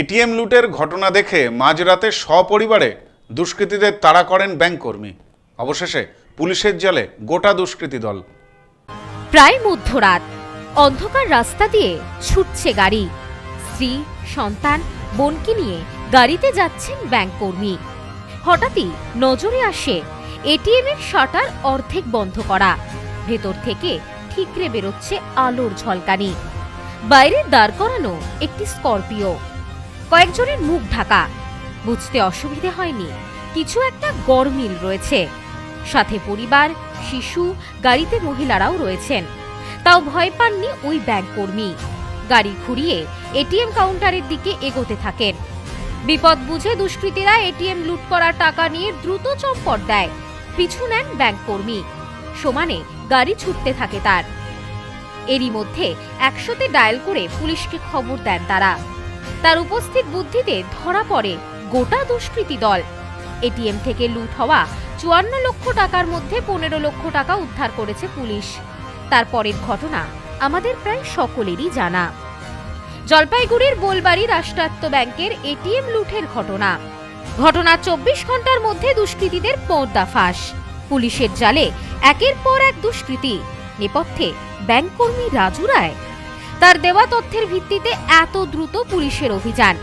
ATM লুটের ঘটনা দেখে মাঝরাতে সপরিবারে দুষ্কৃতীদের তাড়া করেন ব্যাংক কর্মী অবশেষে পুলিশের জালে গোটা দুষ্কৃতী দল। প্রায় মধ্যরাত, অন্ধকার রাস্তা দিয়ে ছুটছে গাড়ি। স্ত্রী, সন্তান, বোনকে নিয়ে গাড়িতে যাচ্ছেন ব্যাংক কর্মী হঠাৎই নজরে আসে এটিএম এর শাটার অর্ধেক বন্ধ করা। ভেতর থেকে ঠিকরে বেরোচ্ছে আলোর ঝলকানি। বাইরে দাঁড় করানো একটি স্করপিও। কয়েকজনের মুখ ঢাকা। বুঝতে অসুবিধে হয়নি, কিছু একটা গরমিল রয়েছে। সাথে পরিবার, শিশু, গাড়িতে মহিলারাও রয়েছেন। তাও ভয় পাননি ওই ব্যাংক কর্মী। গাড়ি ঘুরিয়ে এটিএম কাউন্টারের দিকে এগোতে থাকেন। বিপদ বুঝে দুষ্কৃতীরা এটিএম লুট করা টাকা নিয়ে দ্রুত চম্পট দেয়। পিছু নেন ব্যাংক কর্মী। সমানে গাড়ি ছুটতে থাকে তার। এরই মধ্যে একশোতে ডায়াল করে পুলিশকে খবর দেন তারা। তার উপস্থিত বুদ্ধিতে ধরা পড়ে গোটা দুষ্কৃতী দল। এটিএম থেকে লুট হওয়া চুয়ান্ন লক্ষ টাকার মধ্যে পনেরো লক্ষ টাকা উদ্ধার করেছে পুলিশ। তারপরের ঘটনা আমাদের প্রায় সকলেরই জানা। জলপাইগুড়ির বোলবাড়ি রাষ্ট্রায়ত্ত ব্যাংকের এটিএম লুটের ঘটনা। ঘটনা চব্বিশ ঘণ্টার মধ্যে দুষ্কৃতীদের পর্দা ফাঁস। পুলিশের জালে একের পর এক দুষ্কৃতী। নেপথ্যে ব্যাংক কর্মী রাজু রায় তার দেওয়া তথ্যের ভিত্তিতে এত দ্রুত পুলিশের অভিযান।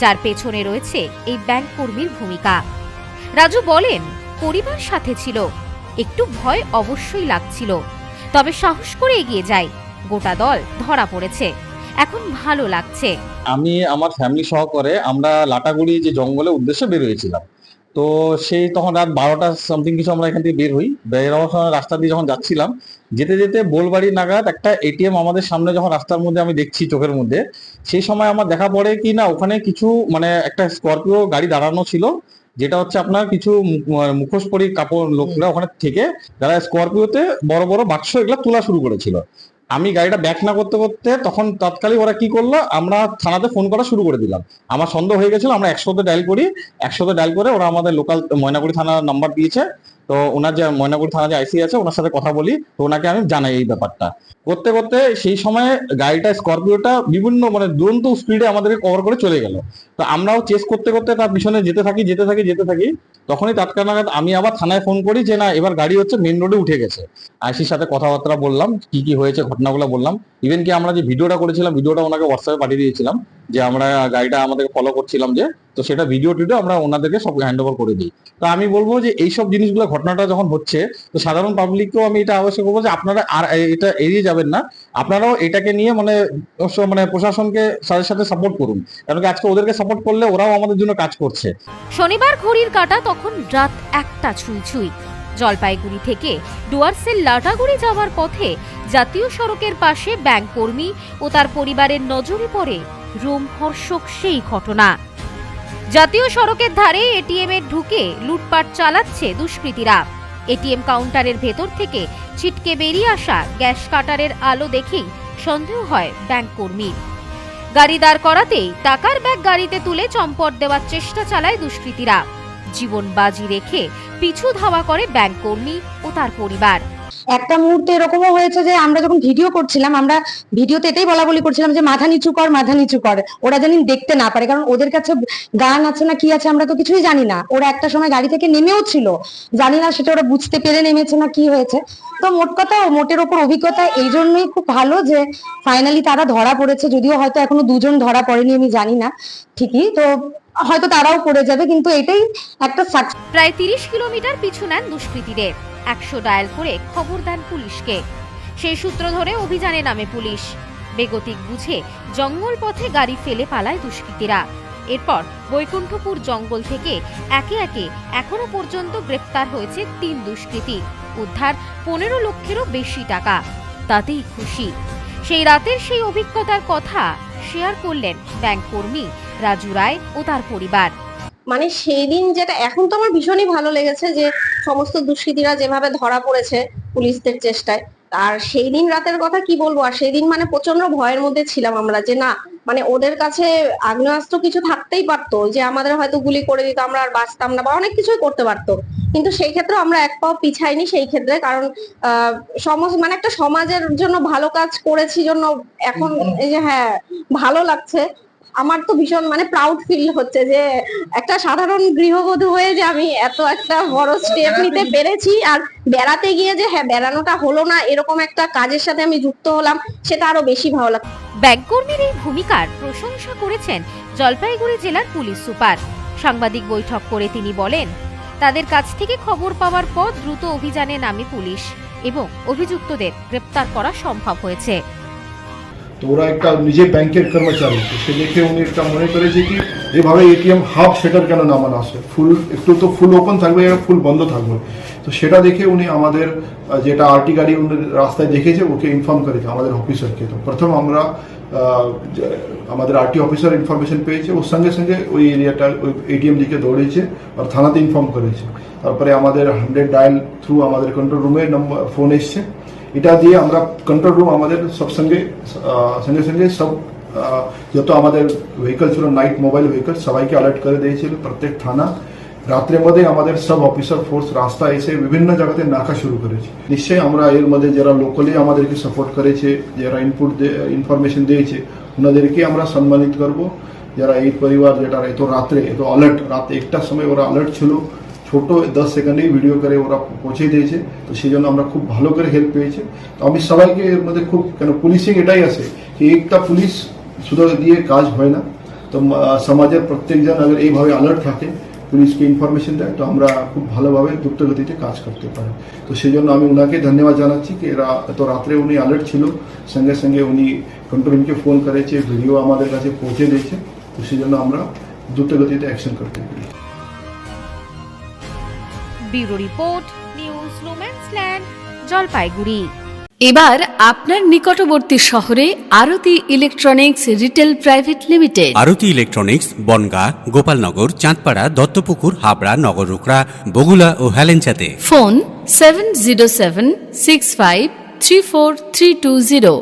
যার পেছনে রয়েছে এই ব্যাংক কর্মীর ভূমিকা। রাজু বলেন, পরিবার সাথে ছিল। একটু ভয় অবশ্যই লাগছিল। তবে সাহস করে এগিয়ে যায়। গোটা দল ধরা পড়েছে। এখন ভালো লাগছে। আমি আমার ফ্যামিলি সহকারে আমরা লাটাগুড়ি যে জঙ্গলের উদ্দেশ্যে বের হয়েছিলাম। তো সেই তখন রাত বারোটা সামথিং কিছু আমরা এখান থেকে বের হই। বের হওয়ার সময় রাস্তা দিয়ে যখন যাচ্ছিলাম, যেতে যেতে বোলবাড়ি নাগাদ একটা এটিএম আমাদের সামনে যখন রাস্তার মধ্যে আমি দেখছি চোখের মধ্যে, সেই সময় আমার দেখা পড়ে কি না, ওখানে কিছু মানে একটা স্করপিও গাড়ি দাঁড়ানো ছিল, যেটা হচ্ছে আপনার কিছু মুখ- মুখোশ পরি কাপড় লোকরা ওখানে থেকে, যারা স্করপিওতে বড় বড় বাক্স এগুলো তোলা শুরু করেছিল। আমি গাড়িটা ব্যাক না করতে করতে তখন তৎকালীন ওরা কি করল? আমরা থানাতে ফোন করা শুরু করে দিলাম। আমার সন্দেহ হয়ে গেছিল, আমরা একশোতে ডায়াল করি। একশোতে ডায়াল করে ওরা আমাদের লোকাল ময়নাগুড়ি থানার নাম্বার দিয়েছে। তো ওনার যে ময়নাগুড়ি থানা যে আইসি আছে, ওনার সাথে কথা বলি, তো ওনাকে আমি জানাই এই ব্যাপারটা। করতে করতে সেই সময় গাড়িটা, স্করপিওটা বিভিন্ন মানে দুরন্ত স্পিডে আমাদেরকে কভার করে চলে গেল। তো আমরাও চেস করতে করতে তার পিছনে যেতে থাকি যেতে থাকি যেতে থাকি, তখনই নাগাদ আমি আবার থানায় ফোন করি যে, না, এবার গাড়ি হচ্ছে মেন রোডে উঠে গেছে। আইসির সাথে কথাবার্তা বললাম, কি কি হয়েছে ঘটনাগুলো বললাম। ইভেন কি আমরা যে ভিডিওটা করেছিলাম ভিডিওটা ওনাকে হোয়াটসঅ্যাপে পাঠিয়ে দিয়েছিলাম। যে আমরা গাড়িটা আমাদের ফলো করছিলাম যে, তো সেটা ভিডিও টিডিও আমরা ওনাদেরকে সব হ্যান্ড ওভার করে দিই। তো আমি বলব যে এইসব জিনিসগুলো ঘটনাটা যখন হচ্ছে, তো সাধারণ পাবলিককেও আমি এটা আবশ্যক করব যে আপনারা আর এটা এড়িয়ে যাবেন না। আপনারাও এটাকে নিয়ে মানে মানে প্রশাসনকে সাথে সাথে সাপোর্ট করুন। কারণ কি আজকে ওদেরকে সাপোর্ট করলে ওরাও আমাদের জন্য কাজ করছে। শনিবার ঘড়ির কাটা, তখন রাত একটা ছুঁই ছুঁই জলপাইগুড়ি থেকে ডুয়ার্সের লাটাগুড়ি যাওয়ার পথে জাতীয় সড়কের পাশে ব্যাংক কর্মী ও তার পরিবারের নজরে পড়ে রোমহর্ষক সেই ঘটনা। জাতীয় সড়কের ধারে এটিএম এর ঢুকে লুটপাট চালাচ্ছে দুষ্কৃতীরা। এটিএম কাউন্টারের ভেতর থেকে ছিটকে বেরিয়ে আসা গ্যাস কাটারের আলো দেখেই সন্দেহ হয় ব্যাংক কর্মীর গাড়ি দাঁড় করাতেই টাকার ব্যাগ গাড়িতে তুলে চম্পট দেওয়ার চেষ্টা চালায় দুষ্কৃতীরা। জীবন বাজি রেখে পিছু ধাওয়া করে ব্যাংক কর্মী ও তার পরিবার। একটা মুহূর্তে এরকমও হয়েছে যে আমরা যখন ভিডিও করছিলাম, আমরা ভিডিওতে এটাই বলা বলি করছিলাম যে মাথা নিচু কর, মাথা নিচু কর। ওরা যেন দেখতে না পারে, কারণ ওদের কাছে গান আছে না, কি আছে আমরা তো কিছুই জানি না। ওরা একটা সময় গাড়ি থেকে নেমেও ছিল। জানি না সেটা ওরা বুঝতে পেরে নেমেছে না, কি হয়েছে। তো মোট কথা মোটের ওপর অভিজ্ঞতা এই জন্যই খুব ভালো যে ফাইনালি তারা ধরা পড়েছে, যদিও হয়তো এখনও দুজন ধরা পড়েনি, আমি জানি না ঠিকই। তো হয়তো তারাও পড়ে যাবে, কিন্তু এটাই একটা প্রায় তিরিশ কিলোমিটার পিছু নেন দুষ্কৃতীদের। একশো ডায়াল করে খবর দেন পুলিশকে। সেই সূত্র ধরে অভিযানে নামে পুলিশ। বেগতিক বুঝে জঙ্গল পথে গাড়ি ফেলে পালায় দুষ্কৃতীরা। এরপর বৈকুণ্ঠপুর জঙ্গল থেকে একে একে এখনও পর্যন্ত গ্রেপ্তার হয়েছে তিন দুষ্কৃতী। উদ্ধার পনেরো লক্ষেরও বেশি টাকা। তাতেই খুশি। সেই রাতের সেই অভিজ্ঞতার কথা শেয়ার করলেন ব্যাংক কর্মী রাজু রায় ও তার পরিবার। মানে সেই দিন যেটা, এখন তো আমার ভীষণই ভালো লেগেছে যে সমস্ত দুষ্কৃতীরা যেভাবে ধরা পড়েছে পুলিশদের চেষ্টায়, আর সেই দিন রাতের কথা কি বলব? আর সেই দিন মানে প্রচণ্ড ভয়ের মধ্যে ছিলাম আমরা যে না মানে ওদের কাছে আগ্নেয়াস্ত্র কিছু থাকতেই পারতো, যে আমাদের হয়তো গুলি করে দিত, আমরা আর বাঁচতাম না বা অনেক কিছুই করতে পারতো। কিন্তু সেই ক্ষেত্রে আমরা এক পাও পিছাইনি সেই ক্ষেত্রে, কারণ সমাজ মানে একটা সমাজের জন্য ভালো কাজ করেছি জন্য এখন এই যে হ্যাঁ ভালো লাগছে। আমার তো ভীষণ মানে প্রাউড ফিল হচ্ছে যে একটা সাধারণ গৃহবধূ হয়ে যে আমি এত একটা বড় স্টেপ নিতে পেরেছি আর বেড়াতে গিয়ে যে হ্যাঁ বেড়ানোটা হলো না এরকম একটা কাজের সাথে আমি যুক্ত হলাম সেটা আরও বেশি ভালো লাগছে ব্যাংককর্মীর এই ভূমিকার প্রশংসা করেছেন জলপাইগুড়ি জেলার পুলিশ সুপার। সাংবাদিক বৈঠক করে তিনি বলেন তাদের কাছ থেকে খবর পাওয়ার পর দ্রুত অভিযানে নামে পুলিশ এবং অভিযুক্তদের গ্রেপ্তার করা সম্ভব হয়েছে। তো ওরা একটা নিজে ব্যাংকের কর্মচারী সে দেখে উনি একটা মনে করেছে কি, এভাবে এটিএম হাফ সেটার কেন নামানো আসে ফুল, একটু তো ফুল ওপেন থাকবে ফুল বন্ধ থাকবে। তো সেটা দেখে উনি আমাদের যেটা আরটি গাড়ি উনি রাস্তায় দেখেছে, ওকে ইনফর্ম করেছে আমাদের অফিসারকে তো প্রথম আমরা আমাদের আরটি অফিসার ইনফরমেশন পেয়েছে, ওর সঙ্গে সঙ্গে ওই এরিয়াটা, ওই এটিএম দিকে দৌড়েছে, আর থানাতে ইনফর্ম করেছে। তারপরে আমাদের হান্ড্রেড ডায়াল থ্রু আমাদের কন্ট্রোল রুমে নম্বর ফোন এসছে। এটা দিয়ে আমরা কন্ট্রোল রুম আমাদের সব সঙ্গে আহ, সঙ্গে সঙ্গে সব আহ, যত আমাদের ভেহিকল ছিল নাইট মোবাইল ভেহিকল সবাইকে অ্যালার্ট করে দিয়েছিল প্রত্যেক থানা। রাত্রের মধ্যে আমাদের সব অফিসার ফোর্স রাস্তা এসে বিভিন্ন জায়গাতে নাকা শুরু করেছে। নিশ্চয়ই আমরা এর মধ্যে যারা লোকালি আমাদেরকে সাপোর্ট করেছে যারা ইনপুট ইনফরমেশন দিয়েছে ওনাদেরকে আমরা সম্মানিত করব। যারা এই পরিবার যেটা এত রাত্রে এত অ্যালার্ট রাত একটার সময় ওরা অ্যালার্ট ছিল ছোট দশ সেকেন্ডেই ভিডিও করে, ওরা পৌঁছে দিয়েছে। তো সেই জন্য আমরা খুব ভালো করে হেল্প পেয়েছি। তো আমি সবাইকে এর মধ্যে খুব, কেন পুলিশিং এটাই আছে কি একটা পুলিশ শুধু দিয়ে কাজ হয় না। তো সমাজের প্রত্যেকজন আগে এইভাবে অ্যালার্ট থাকে পুলিশকে ইনফরমেশন দেয় তো আমরা খুব ভালোভাবে দ্রুতগতিতে কাজ করতে পারি। তো সেই জন্য আমি ওনাকে ধন্যবাদ জানাচ্ছি কি এরা এত রাত্রে উনি অ্যালার্ট ছিল। সঙ্গে সঙ্গে উনি কন্ট্রোল ফোন করেছে ভিডিও আমাদের কাছে পৌঁছে দিয়েছে। তো সেই জন্য আমরা দ্রুতগতিতে অ্যাকশন করতে পারি। ব্যুরো রিপোর্ট নিউজ রোম্যান্সল্যান্ড জলপাইগুড়ি। এবার আপনার নিকটবর্তী শহরে Aarti electronics retail private limited. Aarti electronics Bangaon Gopalnagar Chandpara Duttapukur Habra নগররুকড়া Bagula ও হেলেঞ্চাতে। Phone seven zero seven six five three four three two zero.